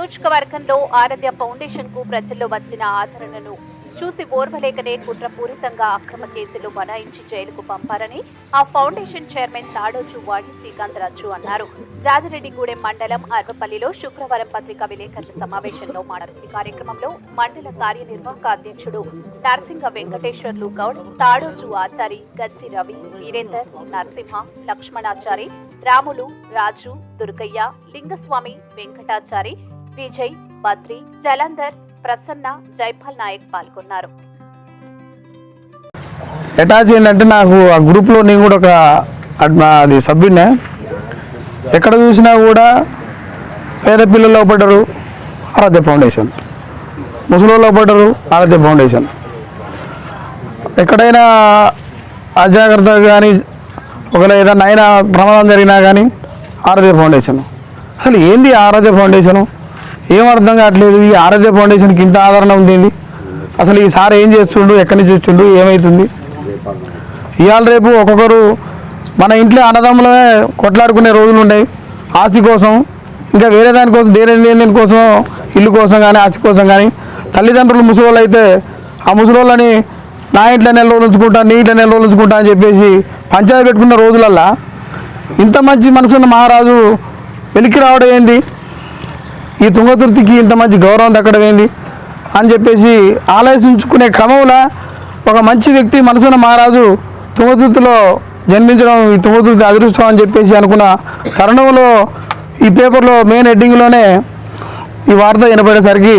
నియోజకవర్గంలో ఆరాధ్య ఫౌండేషన్కు ప్రజల్లో వచ్చిన ఆదరణను చూసి ఓర్వలేకనే కుట్రపూరితంగా అక్రమ కేసులు బనాయించి జైలుకు పంపారని ఆ ఫౌండేషన్ చైర్మన్ తాడోజు వాడి శ్రీకాంతరాజు అన్నారు. జాజిరెడ్డిగూడెం మండలం అర్వపల్లిలో శుక్రవారం పత్రికా విలేకరుల సమావేశంలో మాట్లాడుతూ ఈ కార్యక్రమంలో మండల కార్యనిర్వాహక అధ్యక్షుడు నరసింహ వెంకటేశ్వర్లు గౌడ్ తాడోజు ఆచారి గజ్జి రవి వీరేందర్ నరసింహ లక్ష్మణాచారి రాములు రాజు దుర్గయ్య లింగస్వామి వెంకటాచారి విజయ్ బద్రి జలంధర్ ప్రసన్న జైపాల్ నాయక్ పాల్గొన్నారు. అటాచ్ ఏంటంటే నాకు ఆ గ్రూప్లో నేను కూడా ఒక అది సభ్యుడినే. ఎక్కడ చూసినా కూడా పేద పిల్లలు పడ్డరు ఆరాధ్య ఫౌండేషన్. ముసలిలో పడ్డరు ఆరాధ్య ఫౌండేషన్. ఎక్కడైనా అజాగ్రత్త కానీ ఒకవేళ ఏదైనా అయినా ప్రమాదం జరిగినా కానీ ఆరాధ్య ఫౌండేషన్. అసలు ఏంది ఆరాధ్య ఫౌండేషను? ఏం అర్థం కావట్లేదు? ఈ ఆరోగ్య ఫౌండేషన్కి ఇంత ఆదరణ ఉంది అసలు ఈ సార్ ఏం చేస్తుండు? ఎక్కడి నుంచి వచ్చిండు? ఏమవుతుంది ఇవాళ రేపు ఒక్కొక్కరు మన ఇంట్లో అన్నదమ్ములమే కొట్లాడుకునే రోజులు ఉన్నాయి. ఆస్తి కోసం ఇంకా వేరే దానికోసం దేని దేని కోసం ఇల్లు కోసం కానీ ఆస్తి కోసం కానీ తల్లిదండ్రులు ముసలోళ్ళు అయితే ఆ ముసలోళ్ళని నా ఇంట్లో నెల రోజులు ఉంచుకుంటా నీ ఇంట్లో నెల రోజులు ఉంచుకుంటా అని చెప్పేసి పంచాయతీ పెట్టుకున్న రోజులల్లా ఇంత మంచి మనసున్న మహారాజు వెలికి రావడం ఏంది? ఈ తుంగతుర్తికి ఇంత మంచి గౌరవం దక్కడం ఏంది అని చెప్పేసి ఆలోచించుకునే క్రమంలో ఒక మంచి వ్యక్తి మనసున్న మహారాజు తుంగతుర్తిలో జన్మించడం ఈ తుంగతుర్తి అదృష్టం అని చెప్పేసి అనుకున్న తరుణంలో ఈ పేపర్లో మెయిన్ హెడ్డింగ్లోనే ఈ వార్త వినపడేసరికి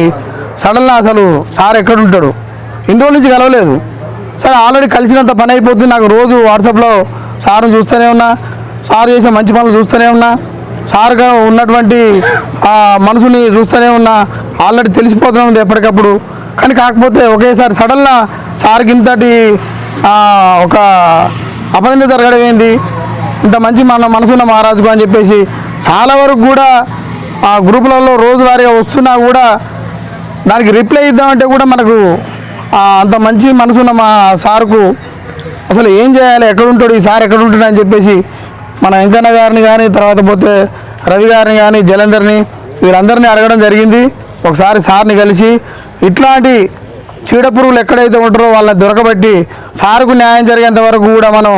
సడన్గా అసలు సార్ ఎక్కడుంటాడు? ఇన్ని రోజుల నుంచి కలవలేదు. సరే ఆల్రెడీ కలిసినంత పని అయిపోతుంది. నాకు రోజు వాట్సాప్లో సార్ని చూస్తూనే ఉన్నా సార్ చేసే మంచి పనులు చూస్తూనే ఉన్నా. సార్గా ఉన్నటువంటి ఆ మనసుని చూస్తూనే ఉన్నా ఆల్రెడీ తెలిసిపోతూనే ఉంది ఎప్పటికప్పుడు. కానీ కాకపోతే ఒకేసారి సడన్గా సార్కి ఇంతటి ఒక అపనింద జరగడం ఏంది? ఇంత మంచి మన మనసున్న మహారాజుకు అని చెప్పేసి చాలా వరకు కూడా ఆ గ్రూపులలో రోజువారీగా వస్తున్నా కూడా దానికి రిప్లై ఇద్దామంటే కూడా మనకు అంత మంచి మనసున్న మా సార్కు అసలు ఏం చేయాలి? ఎక్కడుంటాడు? ఈ సార్ ఎక్కడుంటాడు అని చెప్పేసి మన వెంకన్న గారిని కానీ తర్వాత పోతే రవి గారిని కానీ జలంధర్ని వీరందరినీ అడగడం జరిగింది. ఒకసారి సార్ని కలిసి ఇట్లాంటి చీడ పురుగులు ఎక్కడైతే ఉంటారో వాళ్ళని దొరకబట్టి సార్కు న్యాయం జరిగేంత వరకు కూడా మనం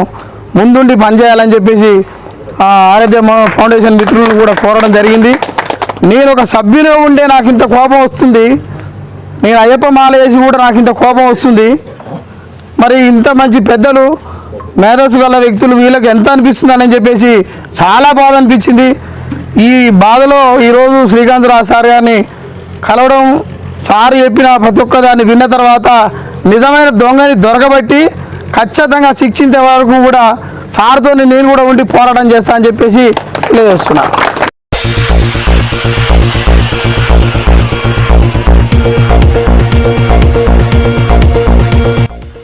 ముందుండి పనిచేయాలని చెప్పేసి ఆరోగ్య ఫౌండేషన్ మిత్రులను కూడా కోరడం జరిగింది. నేను ఒక సభ్యునే ఉండే నాకు ఇంత కోపం వస్తుంది. నేను అయ్యప్ప మాల వేసి కూడా నాకు ఇంత కోపం వస్తుంది. మరి ఇంత మంచి పెద్దలు మేధస్సు గల వ్యక్తులు వీళ్ళకి ఎంత అనిపిస్తుందని చెప్పేసి చాలా బాధ అనిపించింది. ఈ బాధలో ఈరోజు శ్రీకాంతరావు సార్ గారిని కలవడం సార్ చెప్పిన ప్రతి ఒక్క దాన్ని విన్న తర్వాత నిజమైన దొంగని దొరకబట్టి ఖచ్చితంగా శిక్షించే వరకు కూడా సార్తో నేను కూడా ఉండి పోరాటం చేస్తా అని చెప్పేసి తెలియజేస్తున్నాను